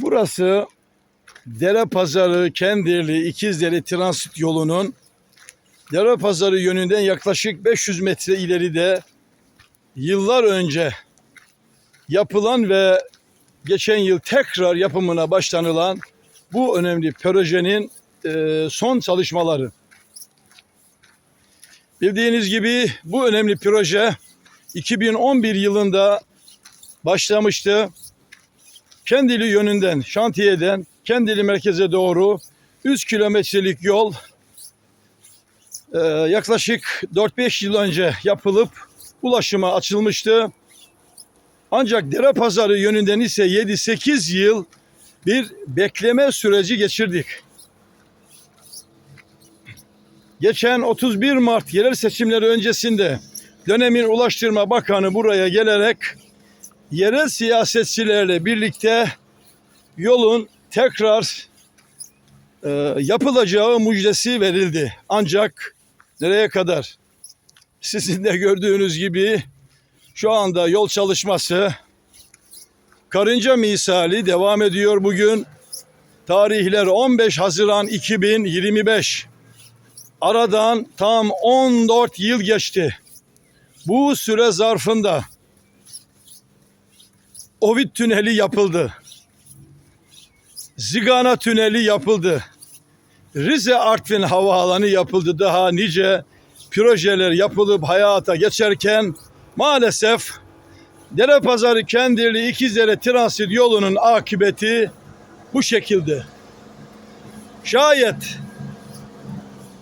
Burası Dere Pazarı Kendirli İkizdere transit yolunun Dere Pazarı yönünden yaklaşık 500 metre ileride yıllar önce yapılan ve geçen yıl tekrar yapımına başlanılan bu önemli projenin e, son çalışmaları. Bildiğiniz gibi bu önemli proje 2011 yılında başlamıştı. Kendili yönünden, şantiyeden Kendili merkeze doğru 3 kilometrelik yol e, yaklaşık 4-5 yıl önce yapılıp ulaşıma açılmıştı. Ancak dere pazarı yönünden ise 7-8 yıl bir bekleme süreci geçirdik. Geçen 31 Mart yerel seçimleri öncesinde dönemin Ulaştırma Bakanı buraya gelerek yerel siyasetçilerle birlikte yolun tekrar e, yapılacağı müjdesi verildi. Ancak nereye kadar? Sizin de gördüğünüz gibi şu anda yol çalışması karınca misali devam ediyor bugün. Tarihler 15 Haziran 2025. Aradan tam 14 yıl geçti. Bu süre zarfında Ovid Tüneli yapıldı. Zigana Tüneli yapıldı. Rize Artvin Havaalanı yapıldı. Daha nice projeler yapılıp hayata geçerken maalesef Derepazarı Kendirli İkizdere transit yolunun akıbeti bu şekilde. Şayet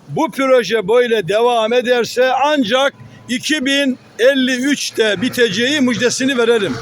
bu proje böyle devam ederse ancak 2053'te biteceği müjdesini verelim.